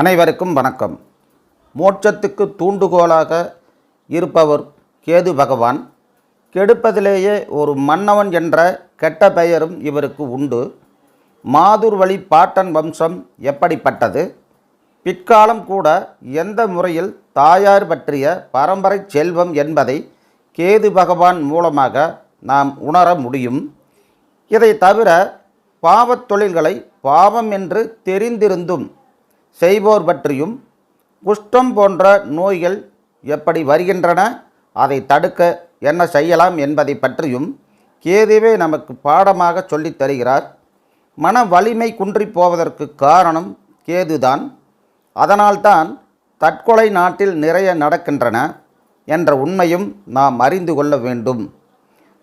அனைவருக்கும் வணக்கம். மோட்சத்துக்கு தூண்டுகோலாக இருப்பவர் கேது பகவான். கெடுப்பதிலேயே ஒரு மன்னவன் என்ற கெட்ட பெயரும் இவருக்கு உண்டு. மாதுர்வழி பாட்டன் வம்சம் எப்படிப்பட்டது? பிற்காலம் கூட எந்த முறையில் தாயார் பற்றிய பரம்பரை செல்வம் என்பதை கேது பகவான் மூலமாக நாம் உணர முடியும். இதை தவிர பாவத் தொழில்களை பாவம் என்று தெரிந்திருந்தும் செய்வோர் பற்றியும் குஷ்டம் போன்ற நோய்கள் எப்படி வருகின்றன அதை தடுக்க என்ன செய்யலாம் என்பதை பற்றியும் கேதுவே நமக்கு பாடமாக சொல்லித் தருகிறார். மன வலிமை குன்றி போவதற்கு காரணம் கேதுதான். அதனால்தான் தற்கொலை நாட்டில் நிறைய நடக்கின்றன என்ற உண்மையும் நாம் அறிந்து கொள்ள வேண்டும்.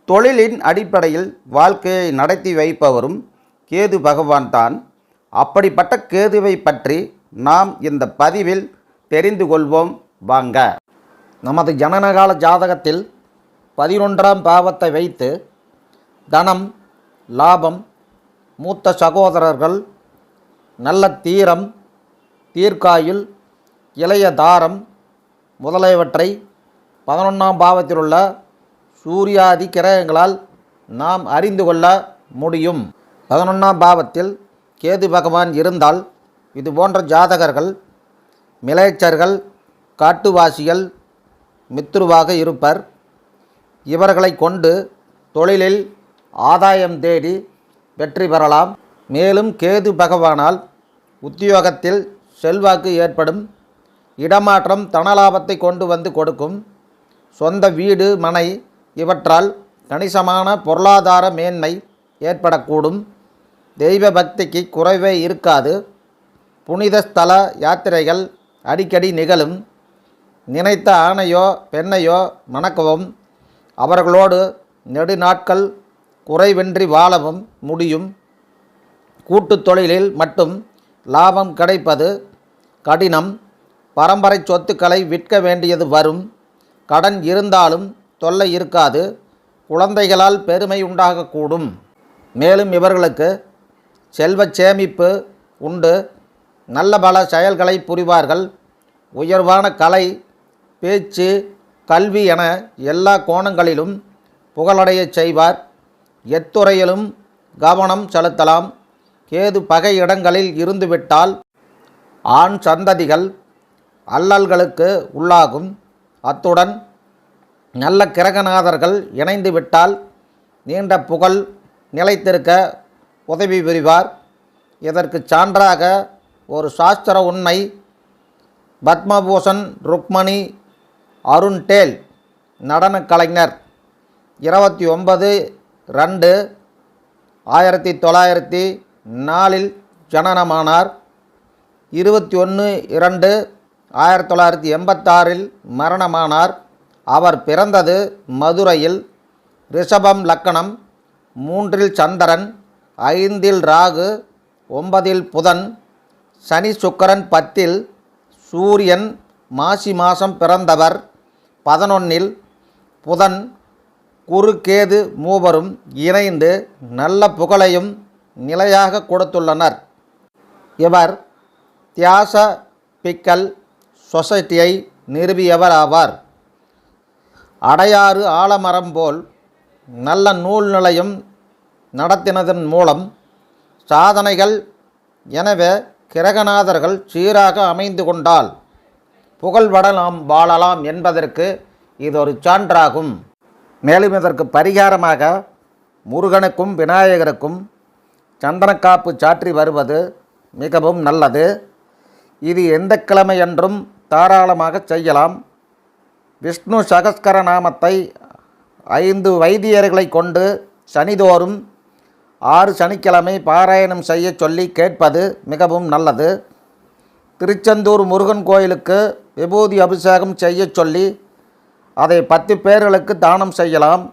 தொழிலின் அடிப்படையில் வாழ்க்கையை நடத்தி வைப்பவரும் கேது பகவான் தான் அப்படிப்பட்ட கேதுவை பற்றி நாம் இந்த பதிவில் தெரிந்து கொள்வோம். வாங்க. நமது ஜனனகால ஜாதகத்தில் பதினொன்றாம் பாவத்தை வைத்து தனம் லாபம் மூத்த சகோதரர்கள் நல்ல தீரம் தீர்க்காயுள் இளைய தாரம் முதலியவற்றை பதினொன்றாம் பாவத்தில் உள்ள சூரியாதி கிரகங்களால் நாம் அறிந்து கொள்ள முடியும். பதினொன்றாம் பாவத்தில் கேது பகவான் இருந்தால் இது போன்ற ஜாதகர்கள் மிளைச்சர்கள் காட்டுவாசிகள் மித்ருவாக இருப்பர். இவர்களை கொண்டு தொழிலில் ஆதாயம் தேடி வெற்றி பெறலாம். மேலும் கேது பகவானால் உத்தியோகத்தில் செல்வாக்கு ஏற்படும். இடமாற்றம் தனலாபத்தை கொண்டு வந்து கொடுக்கும். சொந்த வீடு மனை இவற்றால் கணிசமான பொருளாதார மேன்மை ஏற்படக்கூடும். தெய்வ பக்திக்கு குறைவே இருக்காது. புனித ஸ்தல யாத்திரைகள் அடிக்கடி நிகழும். நினைத்த ஆணையோ பெண்ணையோ மணக்கவும். அவர்களோடு நெடுநாட்கள் குறைவின்றி வாழவும் முடியும். கூட்டுத் தொழிலில் மட்டும் லாபம் கிடைப்பது கடினம். பரம்பரை சொத்துக்களை விற்க வேண்டியது வரும். கடன் இருந்தாலும் தொல்லை இருக்காது. குழந்தைகளால் பெருமை உண்டாகக்கூடும். மேலும் இவர்களுக்கு செல்வச் சேமிப்பு உண்டு. நல்ல பல செயல்களை புரிவார்கள். உயர்வான கலை பேச்சு கல்வி என எல்லா கோணங்களிலும் புகழடையச் செய்வார். எத்துறையிலும் கவனம் செலுத்தலாம். கேது பகை இடங்களில் இருந்துவிட்டால் ஆண் சந்ததிகள் அல்லல்களுக்கு உள்ளாகும். அத்துடன் நல்ல கிரகநாதர்கள் இணைந்துவிட்டால் நீண்ட புகழ் நிலைத்திருக்க உதவி புரிவார். இதற்கு சான்றாக ஒரு சாஸ்திர உண்மை பத்மபூஷன் ருக்மணி அருண் டேல் நடன கலைஞர் இருபத்தி ஒன்பது ரெண்டு ஆயிரத்தி தொள்ளாயிரத்தி நாலில் ஜனனமானார். இருபத்தி ஒன்று இரண்டு ஆயிரத்தி தொள்ளாயிரத்தி எண்பத்தாறில் மரணமானார். அவர் பிறந்தது மதுரையில் ரிஷபம் லக்கணம் மூன்றில் சந்திரன் ஐந்தில் ராகு ஒன்பதில் புதன் சனி சுக்கரன் பத்தில் சூரியன் மாசி மாதம் பிறந்தவர் பதினொன்னில் புதன் குறுக்கேது மூவரும் இணைந்து நல்ல புகழையும் நிலையாக கொடுத்துள்ளனர். இவர் தியாச பிக்கல் சொசைட்டியை நிறுவியவர் ஆவார் அடையாறு ஆலமரம் போல் நல்ல நூல் நிலையம் நடத்தினதன் மூலம் சாதனைகள் எனவே கிரகநாதர்கள் சீராக அமைந்து கொண்டால் புகழ்பட நாம் வாழலாம் என்பதற்கு இது ஒரு சான்றாகும். மேலும் இதற்கு பரிகாரமாக முருகனுக்கும் விநாயகருக்கும் சந்தனக்காப்பு சாற்றி வருவது மிகவும் நல்லது. இது எந்த கிழமையன்றும் தாராளமாக செய்யலாம். விஷ்ணு சகஸ்கர நாமத்தை ஐந்து வைத்தியர்களை கொண்டு சனிதோறும் ஆறு சனிக்கிழமை பாராயணம் செய்ய சொல்லி கேட்பது மிகவும் நல்லது. திருச்செந்தூர் முருகன் கோயிலுக்கு விபூதி அபிஷேகம் செய்ய சொல்லி அதை பத்து பேர்களுக்கு தானம் செய்யலாம்.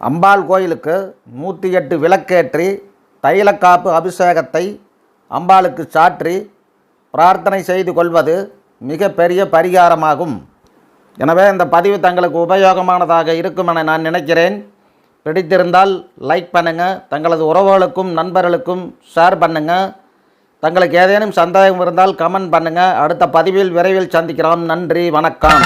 அம்பாள் கோயிலுக்கு நூற்றி எட்டு விளக்கேற்றி தைலக்காப்பு அபிஷேகத்தை அம்பாளுக்கு சாற்றி பிரார்த்தனை செய்து கொள்வது மிக பெரிய பரிகாரமாகும். எனவே இந்த பதிவு தங்களுக்கு உபயோகமானதாக இருக்கும் என நான் நினைக்கிறேன். பிடித்திருந்தால் லைக் பண்ணுங்கள் தங்களது உறவுகளுக்கும் நண்பர்களுக்கும் ஷேர் பண்ணுங்கள் தங்களுக்கு ஏதேனும் சந்தேகம் இருந்தால் கமெண்ட் பண்ணுங்கள் அடுத்த பதிவில் விரைவில் சந்திக்கிறோம். நன்றி வணக்கம்.